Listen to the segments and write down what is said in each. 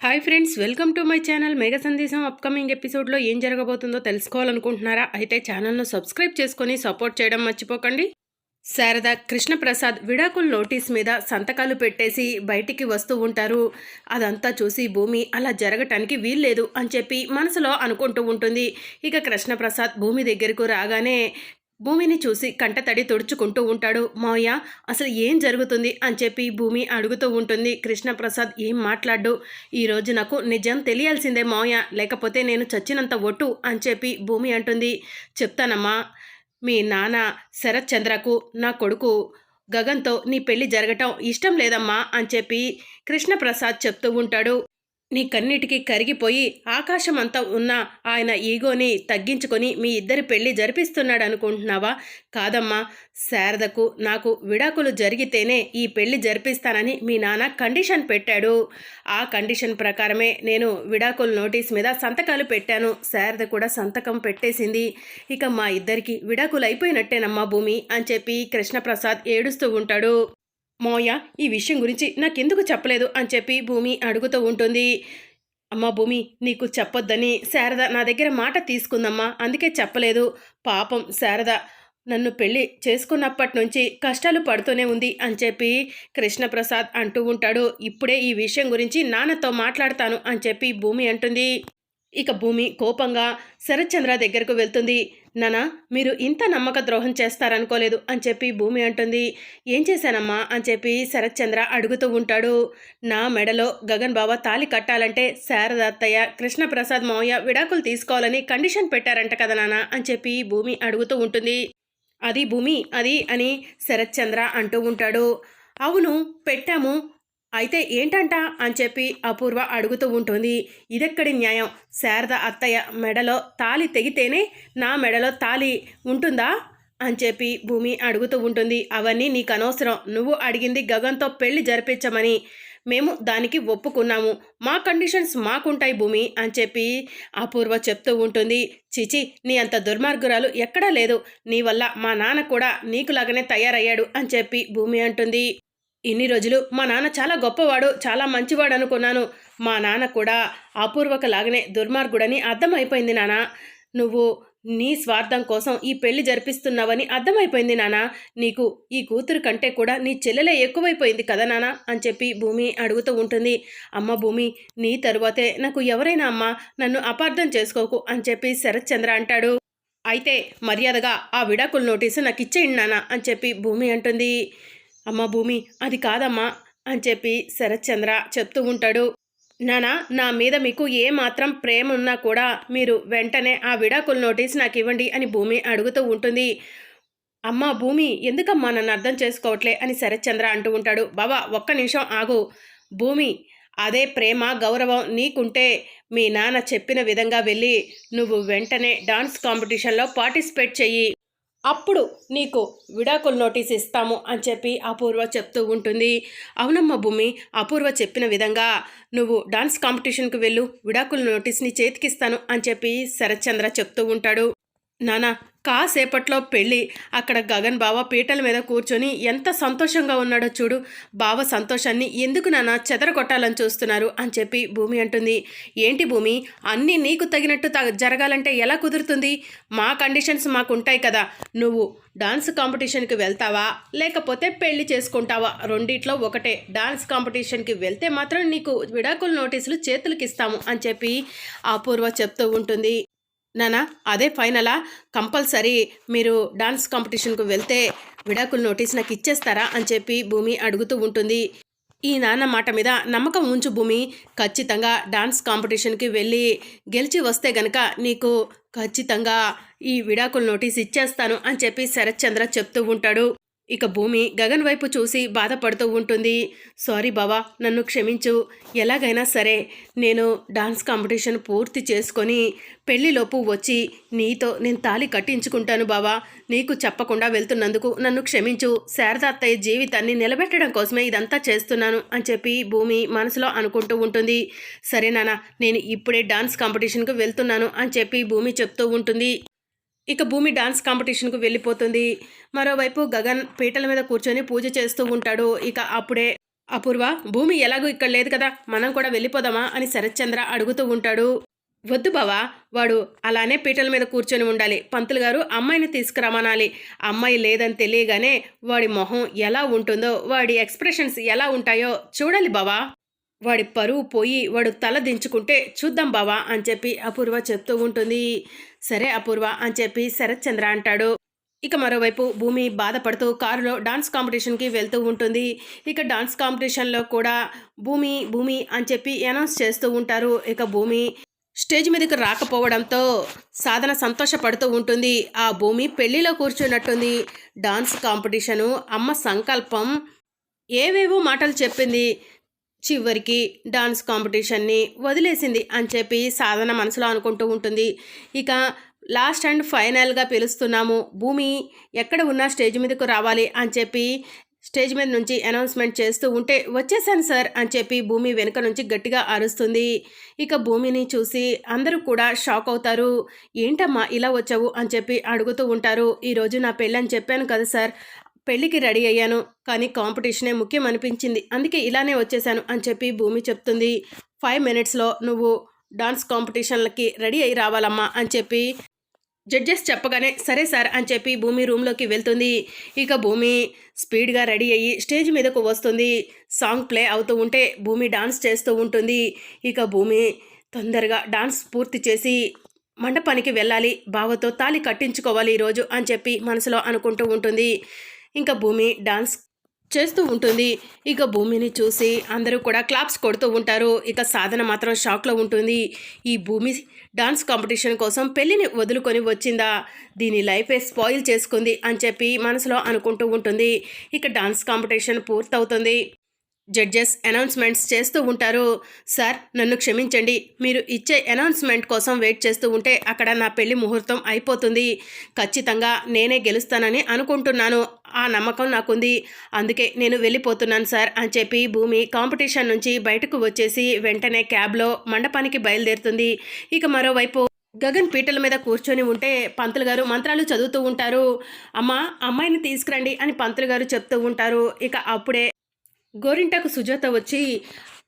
Hi friends welcome to my channel Megha Sandesham upcoming ఎపిసోడ్లో ఏం జరగబోతుందో తెలుసుకోవాలనుకుంటున్నారా? అయితే ఛానల్ను సబ్స్క్రైబ్ చేసుకొని సపోర్ట్ చేయడం మర్చిపోకండి. శారద కృష్ణప్రసాద్ విడాకుల నోటీస్ మీద సంతకాలు పెట్టేసి బయటికి వస్తూ ఉంటారు. అదంతా చూసి భూమి అలా జరగటానికి వీల్లేదు అని చెప్పి మనసులో అనుకుంటూ ఉంటుంది. ఇక కృష్ణప్రసాద్ భూమి దగ్గరకు రాగానే భూమిని చూసి కంటతడి తుడుచుకుంటూ ఉంటాడు. మావయ్య అసలు ఏం జరుగుతుంది? అని చెప్పి భూమి అడుగుతూ ఉంటుంది. కృష్ణప్రసాద్ ఏం మాట్లాడు ఈరోజు నాకు నిజం తెలియాల్సిందే మావయ్య. లేకపోతే నేను చచ్చినంత ఒట్టు అని చెప్పి భూమి అంటుంది. చెప్తానమ్మా మీ నాన్న శరత్ చంద్రకు నా కొడుకు గగన్తో నీ పెళ్ళి జరగటం ఇష్టం లేదమ్మా అని చెప్పి కృష్ణప్రసాద్ చెప్తూ ఉంటాడు. నీ కన్నిటికి కరిగిపోయి ఆకాశమంతా ఉన్న ఆయన ఈగోని తగ్గించుకొని మీ ఇద్దరి పెళ్ళి జరిపిస్తున్నాడు అనుకుంటున్నావా కాదమ్మా శారదకు నాకు విడాకులు జరిగితేనే ఈ పెళ్ళి జరిపిస్తానని మీ నాన్న కండిషన్ పెట్టాడు. ఆ కండిషన్ ప్రకారమే నేను విడాకుల నోటీస్ మీద సంతకాలు పెట్టాను. శారద కూడా సంతకం పెట్టేసింది. ఇక మా ఇద్దరికి విడాకులు అయిపోయినట్టేనమ్మా భూమి అని చెప్పి కృష్ణప్రసాద్ ఏడుస్తూ ఉంటాడు. మోయ ఈ విషయం గురించి నాకెందుకు చెప్పలేదు అని చెప్పి భూమి అడుగుతూ ఉంటుంది. అమ్మా భూమి నీకు చెప్పొద్దని శారద నా దగ్గర మాట తీసుకుందమ్మా అందుకే చెప్పలేదు. పాపం శారద నన్ను పెళ్ళి చేసుకున్నప్పటి నుంచి కష్టాలు పడుతూనే ఉంది అని చెప్పి కృష్ణప్రసాద్ అంటూ ఉంటాడు. ఇప్పుడే ఈ విషయం గురించి నాన్నతో మాట్లాడతాను అని చెప్పి భూమి అంటుంది. ఇక భూమి కోపంగా శరత్చంద్ర దగ్గరకు వెళ్తుంది. నానా మీరు ఇంత నమ్మక ద్రోహం చేస్తారనుకోలేదు అని చెప్పి భూమి అంటుంది. ఏం చేశానమ్మా అని చెప్పి శరత్చంద్ర అడుగుతూ ఉంటాడు. నా మెడలో గగన్ బాబా తాలి కట్టాలంటే శారదత్తయ్య కృష్ణప్రసాద్ మావయ్య విడాకులు తీసుకోవాలని కండిషన్ పెట్టారంట కదా నానా అని చెప్పి భూమి అడుగుతూ ఉంటుంది. అది భూమి అది అని శరత్చంద్ర అంటూ ఉంటాడు. అవును పెట్టాము. అయితే ఏంటంట అని చెప్పి అపూర్వ అడుగుతూ ఉంటుంది. ఇదెక్కడి న్యాయం? శారద అత్తయ్య మెడలో తాలి తెగితేనే నా మెడలో తాలి ఉంటుందా? అని చెప్పి భూమి అడుగుతూ ఉంటుంది. అవన్నీ నీకు అనవసరం. నువ్వు అడిగింది గగన్తో పెళ్ళి జరిపించమని. మేము దానికి ఒప్పుకున్నాము. మా కండిషన్స్ మాకుంటాయి భూమి అని చెప్పి అపూర్వ చెప్తూ ఉంటుంది. చిచి నీ అంత దుర్మార్గురాలు ఎక్కడా లేదు. నీ వల్ల మా నాన్న కూడా నీకులాగానే తయారయ్యాడు అని చెప్పి భూమి అంటుంది. ఇన్ని రోజులు మా నాన్న చాలా గొప్పవాడు చాలా మంచివాడు అనుకున్నాను. మా నాన్న కూడా అపూర్వక లాగానే దుర్మార్గుడని అర్థమైపోయింది నాన్న. నువ్వు నీ స్వార్థం కోసం ఈ పెళ్ళి జరిపిస్తున్నావని అర్థమైపోయింది నానా నీకు ఈ కూతురు కంటే కూడా నీ చెల్లెలే ఎక్కువైపోయింది కదా నానా అని చెప్పి భూమి అడుగుతూ ఉంటుంది. అమ్మ భూమి నీ తరువాతే నాకు ఎవరైనా అమ్మ నన్ను అపార్థం చేసుకోకు అని చెప్పి శరత్చంద్ర అంటాడు. అయితే మర్యాదగా ఆ విడాకుల నోటీసు నాకు ఇచ్చేయండి నానా అని చెప్పి భూమి అంటుంది. అమ్మ భూమి అది కాదమ్మా అని చెప్పి శరత్చంద్ర చెప్తూ ఉంటాడు. నానా నా మీద మీకు ఏ మాత్రం ప్రేమ ఉన్నా కూడా మీరు వెంటనే ఆ విడాకుల నోటీస్ నాకు ఇవ్వండి అని భూమి అడుగుతూ ఉంటుంది. అమ్మా భూమి ఎందుకమ్మా నన్ను అర్థం చేసుకోవట్లే అని శరత్చంద్ర అంటూ ఉంటాడు. బాబా ఒక్క నిమిషం ఆగు. భూమి అదే ప్రేమ గౌరవం నీకుంటే మీ నాన్న చెప్పిన విధంగా వెళ్ళి నువ్వు వెంటనే డాన్స్ కాంపిటీషన్లో పార్టిసిపేట్ చెయ్యి. అప్పుడు నీకు విడాకులు నోటీస్ ఇస్తాము అని చెప్పి అపూర్వ చెప్తూ ఉంటుంది. అవునమ్మ భూమి అపూర్వ చెప్పిన విధంగా నువ్వు డాన్స్ కాంపిటీషన్కి వెళ్ళు విడాకుల నోటీస్ని చేతికిస్తాను అని చెప్పి శరత్చంద్ర చెప్తూ ఉంటాడు. నానా కాసేపట్లో పెళ్ళి. అక్కడ గగన్ బావ పీటల మీద కూర్చొని ఎంత సంతోషంగా ఉన్నాడో చూడు. బావ సంతోషాన్ని ఎందుకు నాన్న చెదరగొట్టాలని చూస్తున్నారు అని చెప్పి భూమి అంటుంది. ఏంటి భూమి? అన్నీ నీకు తగినట్టు జరగాలంటే ఎలా కుదురుతుంది? మా కండిషన్స్ మాకు ఉంటాయి కదా. నువ్వు డాన్స్ కాంపిటీషన్కి వెళ్తావా? లేకపోతే పెళ్ళి చేసుకుంటావా? రెండిట్లో ఒకటే. డాన్స్ కాంపిటీషన్కి వెళ్తే మాత్రం నీకు విడాకుల నోటీసులు చేతులకి ఇస్తాము అని చెప్పి అపూర్వ చెప్తూ ఉంటుంది. నానా అదే ఫైనలా? కంపల్సరీ మీరు డాన్స్ కాంపిటీషన్కు వెళ్తే విడాకుల నోటీస్ నాకు ఇచ్చేస్తారా అని చెప్పి భూమి అడుగుతూ ఉంటుంది. ఈ నాన్న మాట మీద నమ్మకం ఉంచు భూమి. ఖచ్చితంగా డాన్స్ కాంపిటీషన్కి వెళ్ళి గెలిచి వస్తే గనక నీకు ఖచ్చితంగా ఈ విడాకుల నోటీస్ ఇచ్చేస్తాను అని చెప్పి శరత్చంద్ర చెప్తూ ఉంటాడు. ఇక భూమి గగన్ వైపు చూసి బాధపడుతూ ఉంటుంది. సారీ బావా నన్ను క్షమించు. ఎలాగైనా సరే నేను డాన్స్ కాంపిటీషన్ పూర్తి చేసుకొని పెళ్ళిలోపు వచ్చి నీతో నేను తాలి కట్టించుకుంటాను బావా. నీకు చెప్పకుండా వెళ్తున్నందుకు నన్ను క్షమించు. శారదాత్తయ్య జీవితాన్ని నిలబెట్టడం కోసమే ఇదంతా చేస్తున్నాను అని చెప్పి భూమి మనసులో అనుకుంటూ ఉంటుంది. సరే నాన్న నేను ఇప్పుడే డాన్స్ కాంపిటీషన్కి వెళ్తున్నాను అని చెప్పి భూమి చెప్తూ ఉంటుంది. ఇక భూమి డాన్స్ కాంపిటీషన్కు వెళ్ళిపోతుంది. మరోవైపు గగన్ పీటల మీద కూర్చొని పూజ చేస్తూ ఉంటాడు. ఇక అప్పుడే అపూర్వ భూమి ఎలాగూ ఇక్కడ లేదు కదా మనం కూడా వెళ్ళిపోదామా? అని శరత్చంద్ర అడుగుతూ ఉంటాడు. వద్దు బావా వాడు అలానే పీటల మీద కూర్చొని ఉండాలి. పంతులు గారు అమ్మాయిని తీసుకురమనాలి అమ్మాయి లేదని తెలియగానే వాడి మొహం ఎలా ఉంటుందో వాడి ఎక్స్ప్రెషన్స్ ఎలా ఉంటాయో చూడాలి బావా. వాడి పరువు పోయి వాడు తల దించుకుంటే చూద్దాం బావా అని చెప్పి అపూర్వ చెప్తూ ఉంటుంది. సరే అపూర్వ అని చెప్పి శరత్చంద్ర అంటాడు. ఇక మరోవైపు భూమి బాధపడుతూ కారులో డాన్స్ కాంపిటీషన్కి వెళ్తూ ఉంటుంది. ఇక డాన్స్ కాంపిటీషన్లో కూడా భూమి భూమి అని చెప్పి అనౌన్స్ చేస్తూ ఉంటారు. ఇక భూమి స్టేజ్ మీదకి రాకపోవడంతో సాధన సంతోషపడుతూ ఉంటుంది. ఆ భూమి పెళ్ళిలో కూర్చున్నట్టుంది. డాన్స్ కాంపిటీషను అమ్మ సంకల్పం ఏవేవో మాటలు చెప్పింది. చివరికి డాన్స్ కాంపిటీషన్ని వదిలేసింది అని చెప్పి సాధన మనసులో అనుకుంటూ ఉంటుంది. ఇక లాస్ట్ అండ్ ఫైనల్గా పిలుస్తున్నాము భూమి ఎక్కడ ఉన్నా స్టేజ్ మీదకు రావాలి అని చెప్పి స్టేజ్ మీద నుంచి అనౌన్స్మెంట్ చేస్తూ ఉంటే వచ్చేసాను సార్ అని చెప్పి భూమి వెనుక నుంచి గట్టిగా అరుస్తుంది. ఇక భూమిని చూసి అందరూ కూడా షాక్ అవుతారు. ఏంటమ్మా ఇలా వచ్చావు? అని చెప్పి అడుగుతూ ఉంటారు. ఈరోజు నా పెళ్ళని చెప్పాను కదా సార్. పెళ్ళికి రెడీ అయ్యాను కానీ కాంపిటీషనే ముఖ్యం అనిపించింది అందుకే ఇలానే వచ్చేసాను అని చెప్పి భూమి చెప్తుంది. ఫైవ్ మినిట్స్లో నువ్వు డాన్స్ కాంపిటీషన్లకి రెడీ అయి రావాలమ్మా అని చెప్పి జడ్జెస్ చెప్పగానే సరే సార్ అని చెప్పి భూమి రూమ్లోకి వెళ్తుంది. ఇక భూమి స్పీడ్గా రెడీ అయ్యి స్టేజ్ మీదకు వస్తుంది. సాంగ్ ప్లే అవుతూ ఉంటే భూమి డాన్స్ చేస్తూ ఉంటుంది. ఇక భూమి తొందరగా డాన్స్ పూర్తి చేసి మండపానికి వెళ్ళాలి. బావతో తాళి కట్టించుకోవాలి ఈరోజు అని చెప్పి మనసులో అనుకుంటూ ఉంటుంది. ఇంకా భూమి డాన్స్ చేస్తూ ఉంటుంది. ఇక భూమిని చూసి అందరూ కూడా క్లాప్స్ కొడుతూ ఉంటారు. ఇక సాధన మాత్రం షాక్లో ఉంటుంది. ఈ భూమి డాన్స్ కాంపిటీషన్ కోసం పెళ్ళిని వదులుకొని వచ్చిందా? దీని లైఫే స్పాయిల్ చేసుకుంది అని చెప్పి మనసులో అనుకుంటూ ఉంటుంది. ఇక డాన్స్ కాంపిటీషన్ పూర్తవుతుంది. జడ్జెస్ అనౌన్స్మెంట్స్ చేస్తూ ఉంటారు. సార్ నన్ను క్షమించండి. మీరు ఇచ్చే అనౌన్స్మెంట్ కోసం వెయిట్ చేస్తూ ఉంటే అక్కడ నా పెళ్ళి ముహూర్తం అయిపోతుంది. ఖచ్చితంగా నేనే గెలుస్తానని అనుకుంటున్నాను. ఆ నమ్మకం నాకుంది. అందుకే నేను వెళ్ళిపోతున్నాను సార్ అని చెప్పి భూమి కాంపిటీషన్ నుంచి బయటకు వచ్చేసి వెంటనే క్యాబ్లో మండపానికి బయలుదేరుతుంది. ఇక మరోవైపు గగన్ పీటల మీద కూర్చొని ఉంటే పంతులు గారు మంత్రాలు చదువుతూ ఉంటారు. అమ్మ అమ్మాయిని తీసుకురండి అని పంతులు గారు చెప్తూ ఉంటారు. ఇక అప్పుడే గోరింటకు సుజాత వచ్చి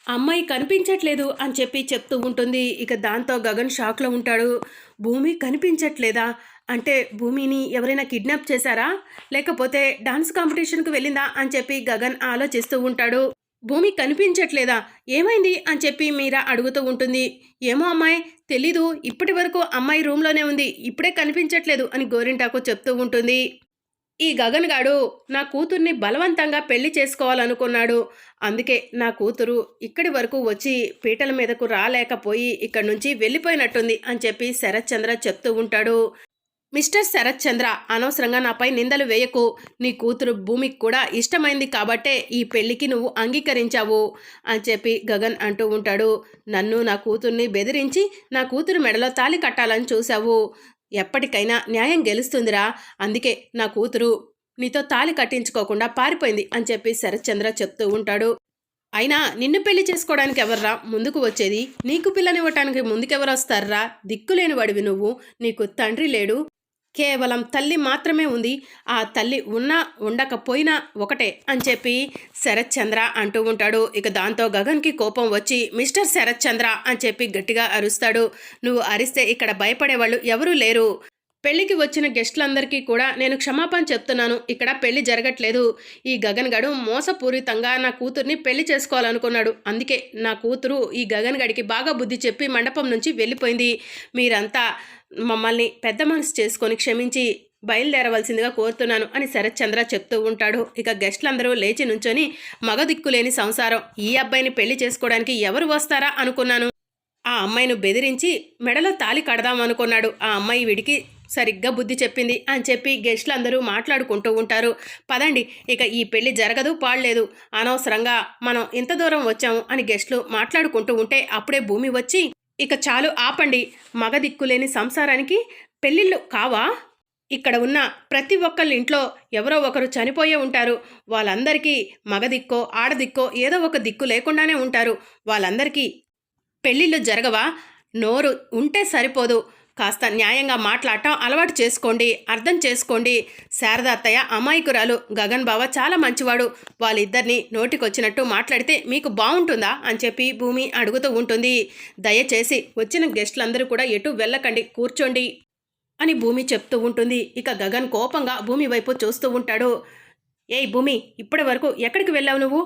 అమ్మాయి కనిపించట్లేదు అని చెప్పి చెప్తూ ఉంటుంది. ఇక దాంతో గగన్ షాక్లో ఉంటాడు. భూమి కనిపించట్లేదా? అంటే భూమిని ఎవరైనా కిడ్నాప్ చేశారా? లేకపోతే డాన్స్ కాంపిటీషన్కు వెళ్ళిందా? అని చెప్పి గగన్ ఆలోచిస్తూ ఉంటాడు. భూమి కనిపించట్లేదా? ఏమైంది? అని చెప్పి మీరా అడుగుతూ ఉంటుంది. ఏమో అమ్మాయి తెలీదు. ఇప్పటి వరకు అమ్మాయి రూమ్లోనే ఉంది. ఇప్పుడే కనిపించట్లేదు అని గోరింటాకు చెప్తూ ఉంటుంది. ఈ గగన్ గాడు నా కూతుర్ని బలవంతంగా పెళ్ళి చేసుకోవాలనుకున్నాడు. అందుకే నా కూతురు ఇక్కడి వరకు వచ్చి పీటల మీదకు రాలేకపోయి ఇక్కడి నుంచి వెళ్ళిపోయినట్టుంది అని చెప్పి శరత్చంద్ర చెప్తూ ఉంటాడు. మిస్టర్ శరత్చంద్ర అనవసరంగా నాపై నిందలు వేయకు. నీ కూతురు భూమికి కూడా ఇష్టమైంది కాబట్టే ఈ పెళ్ళికి నువ్వు అంగీకరించావు అని చెప్పి గగన్ అంటూ ఉంటాడు. నన్ను నా కూతుర్ని బెదిరించి నా కూతురు మెడలో తాలి కట్టాలని చూశావు. ఎప్పటికైనా న్యాయం గెలుస్తుందిరా. అందుకే నా కూతురు నీతో తాలి కట్టించుకోకుండా పారిపోయింది అని చెప్పి శరత్చంద్ర చెప్తూ ఉంటాడు. అయినా నిన్ను పెళ్ళి చేసుకోవడానికి ఎవర్రా? ముందుకు వచ్చేది నీకు పిల్లనివ్వటానికి ముందుకెవరు వస్తారా దిక్కులేని వాడివి నువ్వు. నీకు తండ్రి లేడు. కేవలం తల్లి మాత్రమే ఉంది. ఆ తల్లి ఉన్నా ఉండకపోయినా ఒకటే అని చెప్పి శరత్ చంద్ర అంటూ ఉంటాడు. ఇక దాంతో గగన్కి కోపం వచ్చి మిస్టర్ శరత్ చంద్ర అని చెప్పి గట్టిగా అరుస్తాడు. నువ్వు అరిస్తే ఇక్కడ భయపడేవాళ్ళు ఎవరూ లేరు. పెళ్ళికి వచ్చిన గెస్టులందరికీ కూడా నేను క్షమాపణ చెప్తున్నాను. ఇక్కడ పెళ్ళి జరగట్లేదు. ఈ గగన్ గడు మోసపూరితంగా నా కూతుర్ని పెళ్ళి చేసుకోవాలనుకున్నాడు. అందుకే నా కూతురు ఈ గగన్ గడికి బాగా బుద్ధి చెప్పి మండపం నుంచి వెళ్ళిపోయింది. మీరంతా మమ్మల్ని పెద్ద మనసు చేసుకొని క్షమించి బయలుదేరవలసిందిగా కోరుతున్నాను అని శరత్చంద్ర చెప్తూ ఉంటాడు. ఇక గెస్టులందరూ లేచి నుంచొని మగ దిక్కులేని సంసారం. ఈ అబ్బాయిని పెళ్ళి చేసుకోవడానికి ఎవరు వస్తారా అనుకున్నాను. ఆ అమ్మాయిను బెదిరించి మెడలో తాలి కడదాం అనుకున్నాడు ఆ అమ్మాయి వీడికి సరిగ్గా బుద్ధి చెప్పింది అని చెప్పి గెస్ట్లు అందరూ మాట్లాడుకుంటూ ఉంటారు. పదండి ఇక ఈ పెళ్ళి జరగదు పాడలేదు. అనవసరంగా మనం ఇంత దూరం వచ్చాము అని గెస్ట్లు మాట్లాడుకుంటూ ఉంటే అప్పుడే భూమి వచ్చి ఇక చాలు ఆపండి. మగ దిక్కులేని సంసారానికి పెళ్ళిళ్ళు కావా? ఇక్కడ ఉన్న ప్రతి ఒక్కళ్ళ ఇంట్లో ఎవరో ఒకరు చనిపోయే ఉంటారు. వాళ్ళందరికీ మగ దిక్కో ఆడదిక్కో ఏదో ఒక దిక్కు లేకుండానే ఉంటారు. వాళ్ళందరికీ పెళ్ళిళ్ళు జరగవా? నోరు ఉంటే సరిపోదు. కాస్త న్యాయంగా మాట్లాడటం అలవాటు చేసుకోండి అర్థం చేసుకోండి. శారదాత్తయ్య అమాయకురాలు గగన్ బావ చాలా మంచివాడు. వాళ్ళిద్దరిని నోటికొచ్చినట్టు మాట్లాడితే మీకు బాగుంటుందా అని చెప్పి భూమి అడుగుతూ ఉంటుంది. దయచేసి వచ్చిన గెస్టులందరూ కూడా ఎటు వెళ్ళకండి కూర్చోండి అని భూమి చెప్తూ ఉంటుంది. ఇక గగన్ కోపంగా భూమి వైపు చూస్తూ ఉంటాడు. ఏయ్ భూమి ఇప్పటి వరకు ఎక్కడికి వెళ్ళావు నువ్వు?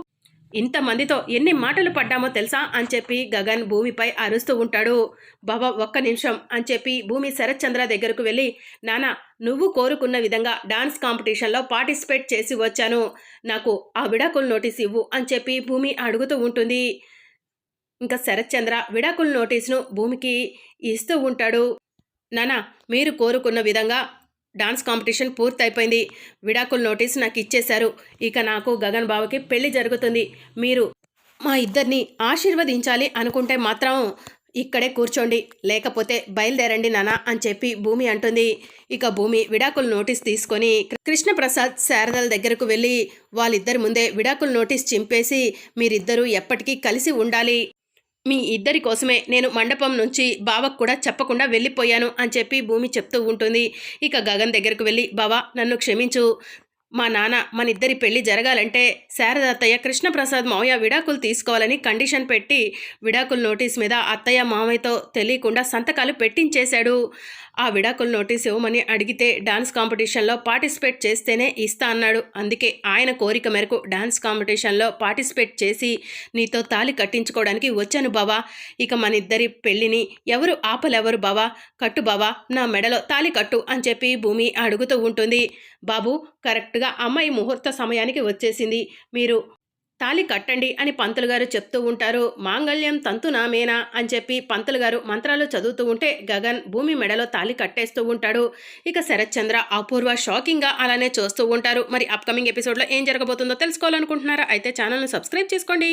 ఇంతమందితో ఎన్ని మాటలు పడ్డామో తెలుసా అని చెప్పి గగన్ భూమిపై అరుస్తూ ఉంటాడు. బాబా ఒక్క నిమిషం అని చెప్పి భూమి శరత్చంద్ర దగ్గరకు వెళ్ళి నానా నువ్వు కోరుకున్న విధంగా డాన్స్ కాంపిటీషన్లో పార్టిసిపేట్ చేసి వచ్చాను. నాకు ఆ విడాకుల నోటీస్ ఇవ్వు అని చెప్పి భూమి అడుగుతూ ఉంటుంది. ఇంకా శరత్చంద్ర విడాకుల నోటీస్ను భూమికి ఇస్తూ ఉంటాడు. నానా మీరు కోరుకున్న విధంగా డాన్స్ కాంపిటీషన్ పూర్తయిపోయింది. విడాకుల నోటీస్ నాకు ఇచ్చేశారు. ఇక నాకు గగన్ బావకి పెళ్ళి జరుగుతుంది. మీరు మా ఇద్దరిని ఆశీర్వదించాలి అనుకుంటే మాత్రం ఇక్కడే కూర్చోండి. లేకపోతే బయలుదేరండి నానా అని చెప్పి భూమి అంటుంది. ఇక భూమి విడాకుల నోటీస్ తీసుకొని కృష్ణప్రసాద్ శారదల దగ్గరకు వెళ్ళి వాళ్ళిద్దరి ముందే విడాకుల నోటీస్ చింపేసి మీరిద్దరూ ఎప్పటికీ కలిసి ఉండాలి. మీ ఇద్దరి కోసమే నేను మండపం నుంచి బావకు కూడా చెప్పకుండా వెళ్ళిపోయాను అని చెప్పి భూమి చెప్తూ ఉంటుంది. ఇక గగన్ దగ్గరకు వెళ్ళి బావా నన్ను క్షమించు. మా నాన్న మన ఇద్దరి పెళ్ళి జరగాలంటే శారద అత్తయ్య కృష్ణప్రసాద్ మావయ్య విడాకులు తీసుకోవాలని కండిషన్ పెట్టి విడాకుల నోటీస్ మీద అత్తయ్య మావయ్యతో తెలియకుండా సంతకాలు పెట్టించేశాడు. ఆ విడాకుల నోటీస్ ఇవ్వమని అడిగితే డాన్స్ కాంపిటీషన్లో పార్టిసిపేట్ చేస్తేనే ఇస్తా అన్నాడు. అందుకే ఆయన కోరిక మేరకు డాన్స్ కాంపిటీషన్లో పార్టిసిపేట్ చేసి నీతో తాలి కట్టించుకోవడానికి వచ్చాను బావా. ఇక మన ఇద్దరి పెళ్ళిని ఎవరు ఆపలేవరు బావా? కట్టు బావా నా మెడలో తాలి కట్టు అని చెప్పి భూమి అడుగుతూ ఉంటుంది. బాబు కరెక్ట్గా అమ్మాయి ముహూర్త సమయానికి వచ్చేసింది. మీరు తాలి కట్టండి అని పంతులు గారు చెప్తూ ఉంటారు. మాంగళ్యం తంతు నామేనా అని చెప్పి పంతులు గారు మంత్రాలు చదువుతూ ఉంటే గగన్ భూమి మెడలో తాలి కట్టేస్తూ ఉంటాడు. ఇక శరత్చంద్ర అపూర్వ షాకింగ్గా అలానే చూస్తూ ఉంటారు. మరి అప్కమింగ్ ఎపిసోడ్లో ఏం జరగబోతుందో తెలుసుకోవాలనుకుంటున్నారా? అయితే ఛానల్ను సబ్స్క్రైబ్ చేసుకోండి.